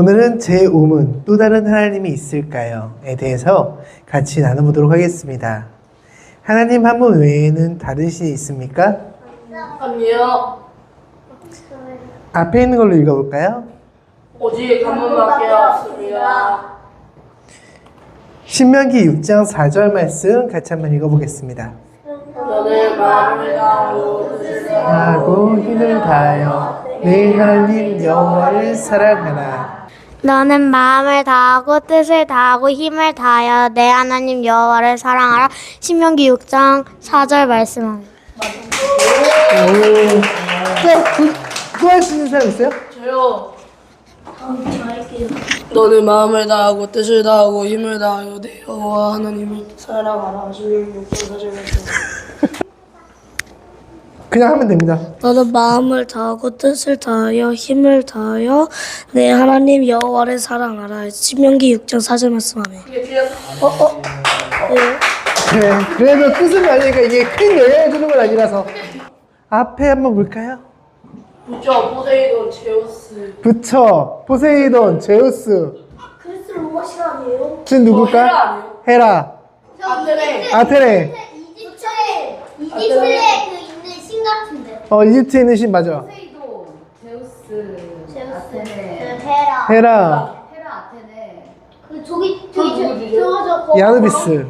오늘은 제 우문 또 다른 하나님이 있을까요?에 대해서 같이 나눠보도록 하겠습니다. 하나님 한 분 외에는 다른 신이 있습니까? 아니요. 앞에 있는 걸로 읽어볼까요? 오직 한 분밖에 없습니다. 신명기 6장 4절 말씀 같이 한번 읽어보겠습니다. 너는 마음을 다하고 뜻을 다하고 하고 힘을 다하여 내 하나님 여호와를 사랑하라. 너는 마음을 다하고 뜻을 다하고 힘을 다하여 내 하나님 여호와를 사랑하라. 신명기 6장 4절 말씀합니다. 또할수 있는 사람 있어요? 저요. 너는 마음을 다하고 뜻을 다하고 힘을 다하여 내 여호와 하나님을 사랑하라. 신명기 6장 4절 말씀. 그냥 하면 됩니다. 너는 마음을 다하고 뜻을 다하여 힘을 다하여 내 하나님 여호와를 사랑하라. 신명기 6장 4절 말씀하네. 어, 어. 네. 네, 그래도 뜻은 아니니까 이게 큰 영향을 주는 건 아니라서 앞에 한번 볼까요? 부처 포세이돈 제우스. 부처, 포세이돈, 제우스. 그리스 로마 시간이에요? 진 누굴까? 헤라 아니에요? 헤라, 아테네. 아테네. 있는 신 같은데. 어, 이집트에 있는 신 맞아. 포세이돈, 제우스, 제우스, 아테네, 그 헤라. 헤라, 헤라, 아테네. 그 저기 저 저기 누구지? 저 저저 거. 야누비스.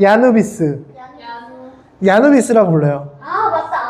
야누비스. 야누. 야누비스라고 불러요. 아 맞다.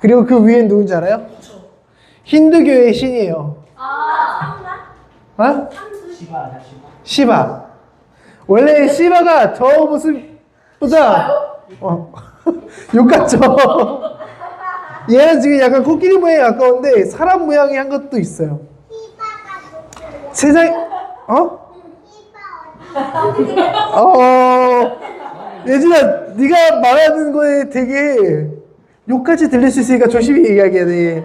그리고 그 위엔 누군지 알아요? 힌두교의 신이에요. 아, 어? 시바. 원래 시바가 저 모습보다 어, 욕 같죠? 얘는 지금 약간 코끼리 모양에 가까운데 사람 모양이 한 것도 있어요. 세상 어? 어 예진아 네가 말하는 거에 되게 욕까지 들릴 수 있으니까 조심히 얘기하게 돼.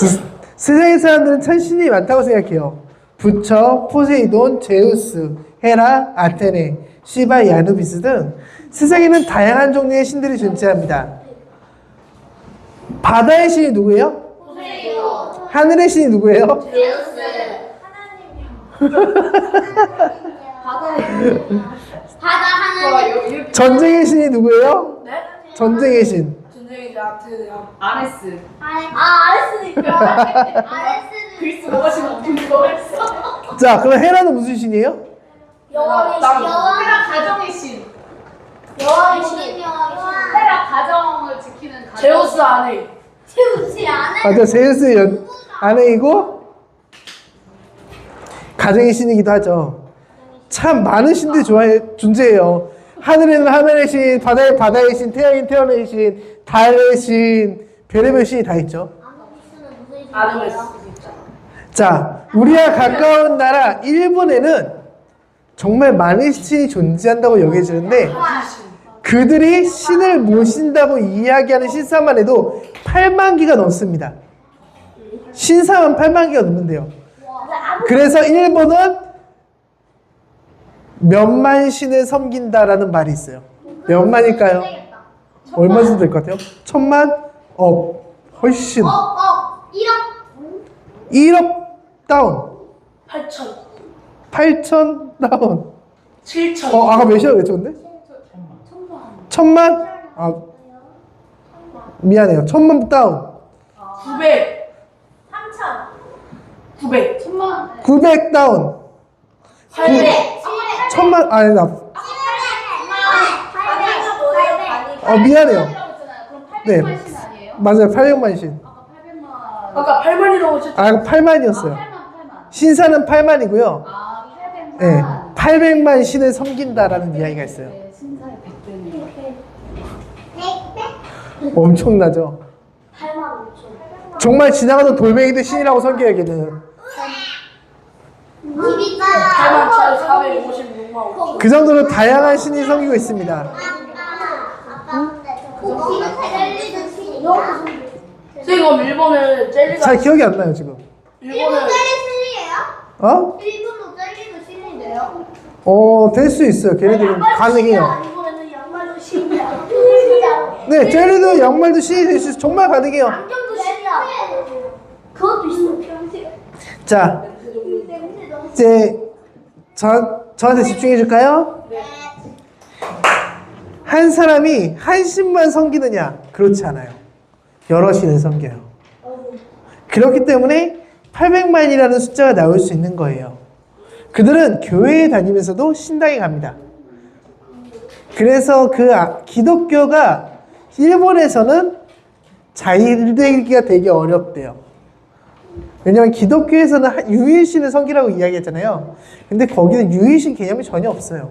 세- 세상의 사람들은 천신이 많다고 생각해요. 부처, 포세이돈, 제우스, 헤라, 아테네, 시바, 야누비스 등 세상에는 다양한 종류의 신들이 존재합니다. 바다의 신이 누구예요? 하늘의 신이 누구예요? 바다 하나님. 전쟁의 신이 누구예요? 네? 전쟁의 신. 전쟁이 아테네. 아레스. 아 아레스니까. 아레스는 그리스 뭐가 지금 없는 거 했어? 자, 그럼 헤라는 무슨 신이에요? 여왕의 땅. 신. 헤라 가정의 신. 여왕의 신. 헤라 가정을 지키는 가정. 제우스 아내. 제우스 안에. 맞아, 제우스 연, 아내이고 가정의 신이기도 하죠. 참 많은 신들이 좋아해, 존재해요. 하늘에는 하늘의 신, 바다에 바다의 신, 태양인 태양의 신, 달의 신, 별의별 신이 다 있죠. 아르메스. 자, 우리와 가까운 나라 일본에는 정말 많은 신이 존재한다고 여겨지는데 그들이 신을 모신다고 이야기하는 신사만 해도 8만 개가 넘습니다. 신사만 8만 개가 넘는데요. 그래서 일본은 몇만 신을 섬긴다라는 말이 있어요. 몇만일까요? 얼마 정도 될 것 같아요? 천만? 어, 훨씬. 어, 어, 1억. 1억 다운. 8천. 8천 다운. 7천. 어, 아까 몇이라고 그랬는데? 천만? 아, 미안해요. 천만 다운. 900. 3천. 900. 천만. 900 다운. 800. 700. 천만, 아니, 나, 800. 800. 어, 미안해요. 이라고 했잖아요. 그럼 800만 네. 맞아요. 800만 신. 아까 800만. 아까 8만이라고 했죠. 아, 8만이었어요. 8만, 8만. 신사는 8만이고요. 아, 800만. 네. 800만 신을 섬긴다라는 이야기가 있어요. 네, 신사의 100배는. 엄청나죠? 8만 5천. 정말 지나가던 돌멩이도 신이라고 섬겨야겠는. 12만. 8만 1,456만 5천. 그 정도로 다양한 신이 섬기고 있습니다. 선생님 일본은 젤리가 잘 기억이 안 나요, 지금. 일본은 신이에요? 어? 일본도 젤리 도 신인데요? 어, 될 수 있어요. 걔네들은 가능해요. 양말도 신이야. 네, 젤리도 양말도 신이 될 수 있어요. 정말 가능해요. 안경도 신이야. 그것도 있어. 자, 이제 저, 저한테 집중해 줄까요? 한 사람이 한 신만 섬기느냐? 그렇지 않아요. 여러 신을 섬겨요. 그렇기 때문에 800만이라는 숫자가 나올 수 있는 거예요. 그들은 교회에 다니면서도 신당에 갑니다. 그래서 그 아- 기독교가 일본에서는 자일되기가 되게 어렵대요. 왜냐면 기독교에서는 한- 유일신을 섬기라고 이야기했잖아요. 근데 거기는 유일신 개념이 전혀 없어요.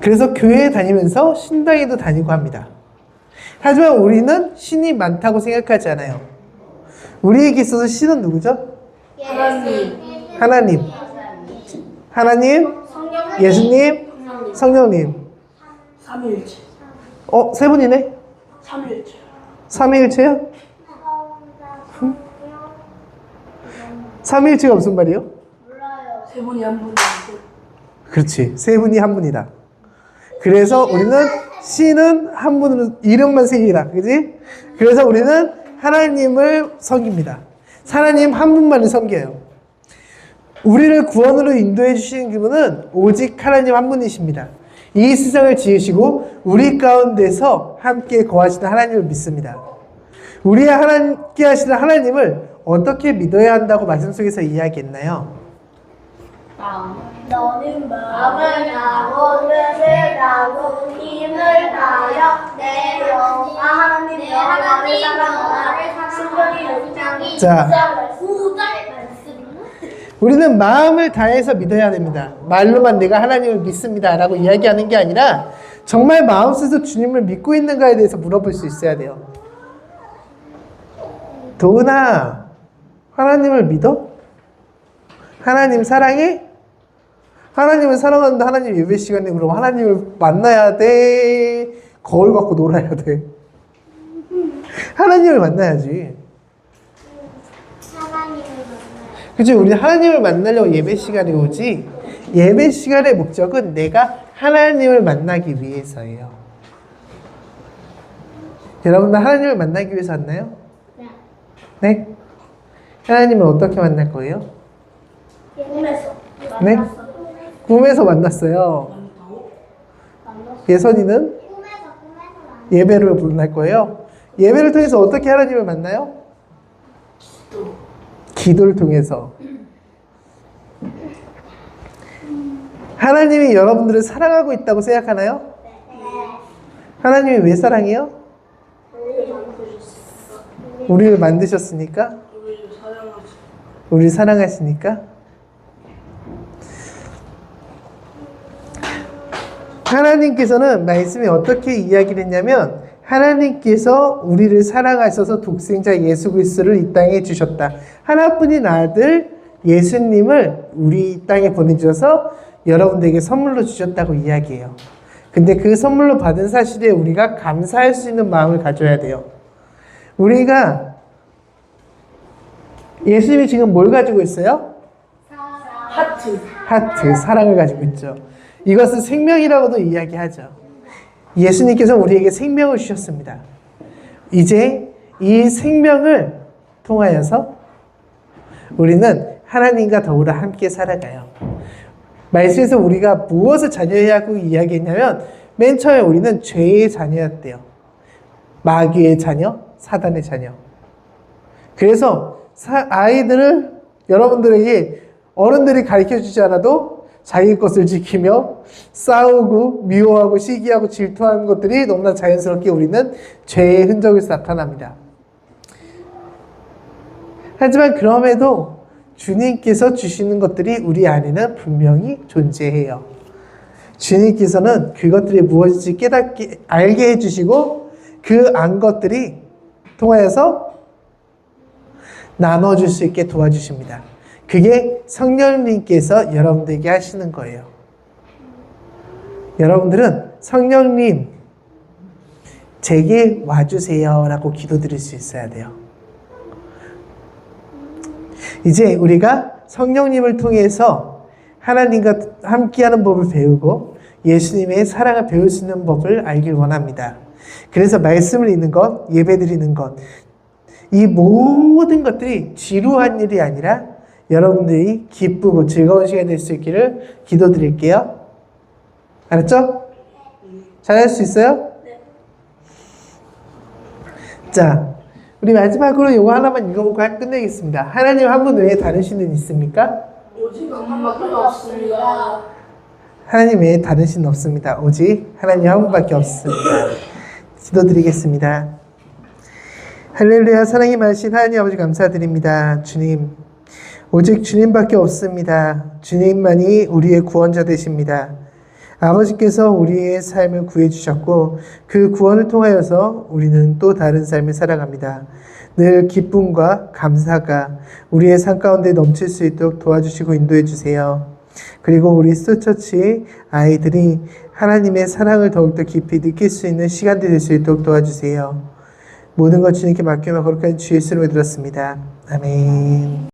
그래서 교회에 다니면서 신당에도 다니고 합니다. 하지만 우리는 신이 많다고 생각하지 않아요. 우리에게 있어서 신은 누구죠? 하나님. 하나님, 예수님, 성령님. 삼일체. 어, 세 분이네? 삼일체. 삼위일체요? 삼위일체가 무슨 말이에요? 세 분이 한 분인데. 그렇지. 세 분이 한 분이다. 그래서 우리는 신은 한 분으로 이름만 세 개다. 그지? 그래서 우리는 하나님을 섬깁니다. 하나님 한 분만을 섬겨요. 우리를 구원으로 인도해 주시는 그분은 오직 하나님 한 분이십니다. 이 세상을 지으시고 우리 가운데서 함께 거하시는 하나님을 믿습니다. 우리의 하나님께 하시는 하나님을 어떻게 믿어야 한다고 말씀 속에서 이야기했나요? 너는 마음을 다하고 뜻을 다하고 힘을 다하여 내 여호와 하나님 여호와를 사랑하라 신명이 육장이 자. 구절 말씀 우리는 마음을 다해서 믿어야 됩니다. 말로만 내가 하나님을 믿습니다. 라고 이야기하는 게 아니라 정말 마음속에서 주님을 믿고 있는가에 대해서 물어볼 수 있어야 돼요. 도은아, 하나님을 믿어? 하나님 사랑해? 하나님을 사랑하는데 하나님 예배 시간에 그럼 하나님을 만나야 돼? 거울 갖고 놀아야 돼? 하나님을 만나야지. 그죠? 우리 하나님을 만나려고 예배 시간에 오지. 예배 시간의 목적은 내가 하나님을 만나기 위해서예요. 여러분들 하나님을 만나기 위해서 왔나요? 네. 하나님을 어떻게 만날 거예요? 네? 꿈에서 만났어요. 예선이는 예배를 만날 거예요. 예배를 통해서 어떻게 하나님을 만나요? 기도를 통해서. 하나님이 여러분들을 사랑하고 있다고 생각하나요? 하나님이 왜 사랑해요? 우리를 만드셨으니까? 우리를 사랑하시니까? 하나님께서는 말씀에 어떻게 이야기를 했냐면 하나님께서 우리를 사랑하셔서 독생자 예수 그리스도를 이 땅에 주셨다. 하나뿐인 아들 예수님을 우리 이 땅에 보내주셔서 여러분들에게 선물로 주셨다고 이야기해요. 근데 그 선물로 받은 사실에 우리가 감사할 수 있는 마음을 가져야 돼요. 우리가 예수님이 지금 뭘 가지고 있어요? 하트. 하트, 사랑을 가지고 있죠. 이것은 생명이라고도 이야기하죠. 예수님께서 우리에게 생명을 주셨습니다. 이제 이 생명을 통하여서 우리는 하나님과 더불어 함께 살아가요. 말씀에서 우리가 무엇을 자녀라고 이야기했냐면 맨 처음에 우리는 죄의 자녀였대요. 마귀의 자녀, 사단의 자녀. 그래서 사- 아이들을 여러분들에게 어른들이 가르쳐 주지 않아도 자기 것을 지키며 싸우고 미워하고 시기하고 질투하는 것들이 너무나 자연스럽게 우리는 죄의 흔적에서 나타납니다. 하지만 그럼에도 주님께서 주시는 것들이 우리 안에는 분명히 존재해요. 주님께서는 그것들이 무엇인지 깨닫게 알게 해주시고 그 안 것들이 통하여서 나눠줄 수 있게 도와주십니다. 그게 성령님께서 여러분들에게 하시는 거예요. 여러분들은 성령님, 제게 와주세요. 라고 기도드릴 수 있어야 돼요. 이제 우리가 성령님을 통해서 하나님과 함께하는 법을 배우고 예수님의 사랑을 배울 수 있는 법을 알길 원합니다. 그래서 말씀을 읽는 것, 예배 드리는 것, 이 모든 것들이 지루한 일이 아니라 여러분들이 기쁘고 즐거운 시간이 될 수 있기를 기도드릴게요. 알았죠? 잘할 수 있어요? 자, 우리 마지막으로 이거 하나만 읽어보고 하- 끝내겠습니다. 하나님 한 분 외에 다른 신은 있습니까? 하나님 외에 다른 신은 없습니다. 오직 하나님 한 분밖에 없습니다. 기도드리겠습니다. 할렐루야 사랑이 많으신 하나님 아버지 감사드립니다. 주님 오직 주님밖에 없습니다. 주님만이 우리의 구원자 되십니다. 아버지께서 우리의 삶을 구해 주셨고 그 구원을 통하여서 우리는 또 다른 삶을 살아갑니다. 늘 기쁨과 감사가 우리의 삶 가운데 넘칠 수 있도록 도와주시고 인도해 주세요. 그리고 우리 스처치 아이들이 하나님의 사랑을 더욱더 깊이 느낄 수 있는 시간들이 될 수 있도록 도와주세요. 모든 것 주님께 맡기며 거룩한 주의 이름으로 들었습니다. 아멘.